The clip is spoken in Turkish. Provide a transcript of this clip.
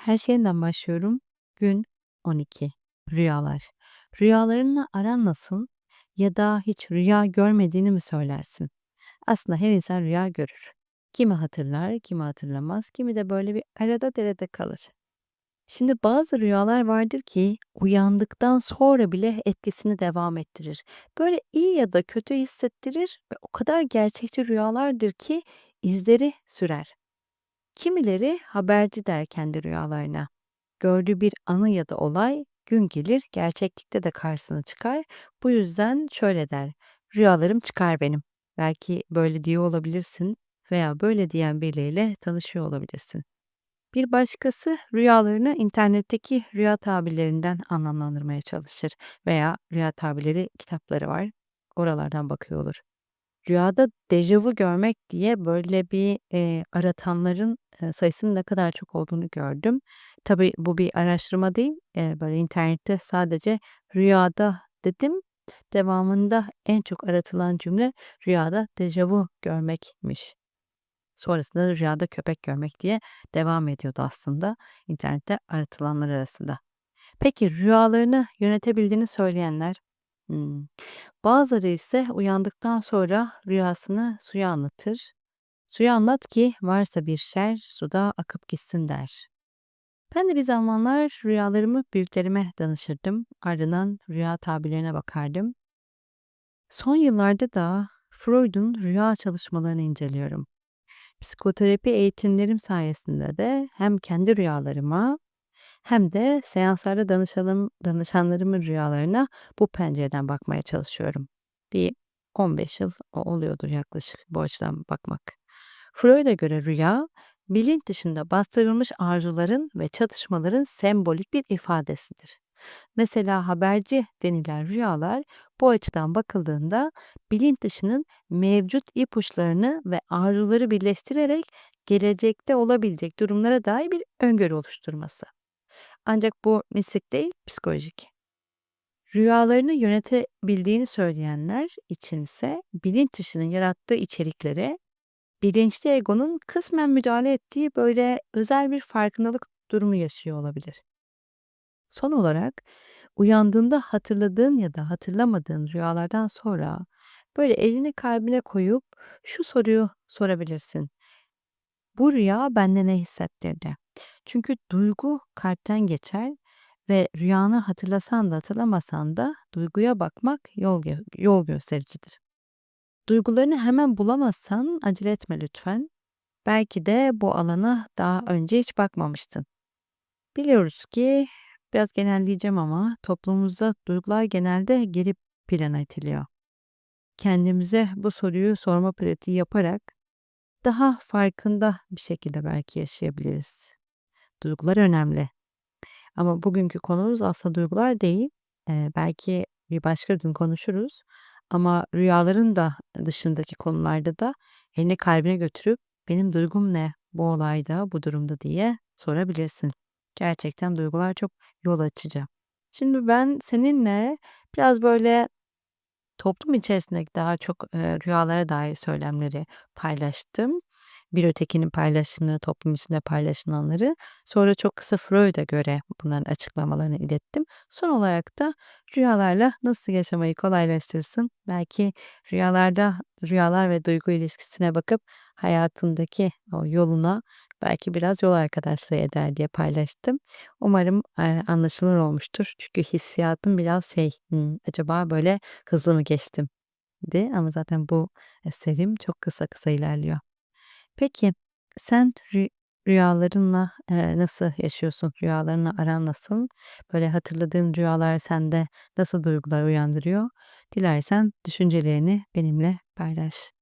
Her şeyden başlıyorum. Gün 12. Rüyalar. Rüyalarınla aran nasıl? Ya da hiç rüya görmediğini mi söylersin? Aslında her insan rüya görür. Kimi hatırlar, kimi hatırlamaz, kimi de böyle bir arada derede kalır. Şimdi bazı rüyalar vardır ki uyandıktan sonra bile etkisini devam ettirir. Böyle iyi ya da kötü hissettirir ve o kadar gerçekçi rüyalardır ki izleri sürer. Kimileri haberci der kendi rüyalarına. Gördüğü bir anı ya da olay gün gelir gerçeklikte de karşısına çıkar. Bu yüzden şöyle der. Rüyalarım çıkar benim. Belki böyle diyor olabilirsin veya böyle diyen biriyle tanışıyor olabilirsin. Bir başkası rüyalarını internetteki rüya tabirlerinden anlamlandırmaya çalışır veya rüya tabirleri kitapları var. Oralardan bakıyor olur. Rüyada dejavu görmek diye böyle bir, eee, aratanların, sayısının ne kadar çok olduğunu gördüm. Tabii bu bir araştırma değil, böyle internette sadece "rüyada" dedim, devamında en çok aratılan cümle "rüyada dejavu görmekmiş." Sonrasında da "rüyada köpek görmek" diye devam ediyordu aslında internette aratılanlar arasında. Peki rüyalarını yönetebildiğini söyleyenler? Hımm. Bazıları ise uyandıktan sonra rüyasını suya anlatır. "Suya anlat ki varsa bir şer suda akıp gitsin." der. Ben de bir zamanlar rüyalarımı büyüklerime danışırdım. Ardından rüya tabirlerine bakardım. Son yıllarda da Freud'un rüya çalışmalarını inceliyorum. Psikoterapi eğitimlerim sayesinde de hem kendi rüyalarıma hem de seanslarda danışalım danışanlarımın rüyalarına bu pencereden bakmaya çalışıyorum. Bir 15 yıl oluyordur yaklaşık bu açıdan bakmak. Freud'a göre rüya, bilinç dışında bastırılmış arzuların ve çatışmaların sembolik bir ifadesidir. Mesela haberci denilen rüyalar bu açıdan bakıldığında bilinç dışının mevcut ipuçlarını ve arzuları birleştirerek gelecekte olabilecek durumlara dair bir öngörü oluşturması. Ancak bu mistik değil, psikolojik. Rüyalarını yönetebildiğini söyleyenler içinse bilinç dışının yarattığı içeriklere bilinçli egonun kısmen müdahale ettiği böyle özel bir farkındalık durumu yaşıyor olabilir. Son olarak uyandığında hatırladığın ya da hatırlamadığın rüyalardan sonra böyle elini kalbine koyup şu soruyu sorabilirsin. Bu rüya bende ne hissettirdi? Çünkü duygu kalpten geçer ve rüyanı hatırlasan da hatırlamasan da duyguya bakmak yol, gö- yol göstericidir. Duygularını hemen bulamazsan acele etme lütfen. Belki de bu alana daha önce hiç bakmamıştın. Biliyoruz ki biraz genelleyeceğim ama toplumumuzda duygular genelde geri plana itiliyor. Kendimize bu soruyu sorma pratiği yaparak daha farkında bir şekilde belki yaşayabiliriz. Duygular önemli. Ama bugünkü konumuz aslında duygular değil. Eee, belki bir başka gün konuşuruz. Ama rüyaların da dışındaki konularda da elini kalbine götürüp benim duygum ne bu olayda, bu durumda diye sorabilirsin. Gerçekten duygular çok yol açıcı. Şimdi ben seninle biraz böyle toplum içerisindeki daha çok rüyalara dair söylemleri paylaştım. Bir ötekinin paylaştığını, toplum içinde paylaşılanları. Sonra çok kısa Freud'a göre bunların açıklamalarını ilettim. Son olarak da rüyalarla nasıl yaşamayı kolaylaştırsın? Belki rüyalarda rüyalar ve duygu ilişkisine bakıp hayatındaki o yoluna belki biraz yol arkadaşlığı eder diye paylaştım. Umarım eee, anlaşılır olmuştur. Çünkü hissiyatım biraz şey, hmm, acaba böyle hızlı mı geçtim di ama zaten bu eserim çok kısa kısa ilerliyor. Peki, sen rü rüyalarınla, eee, nasıl yaşıyorsun? Rüyalarınla aran nasıl? Böyle hatırladığın rüyalar sende nasıl duygular uyandırıyor? Dilersen düşüncelerini benimle paylaş.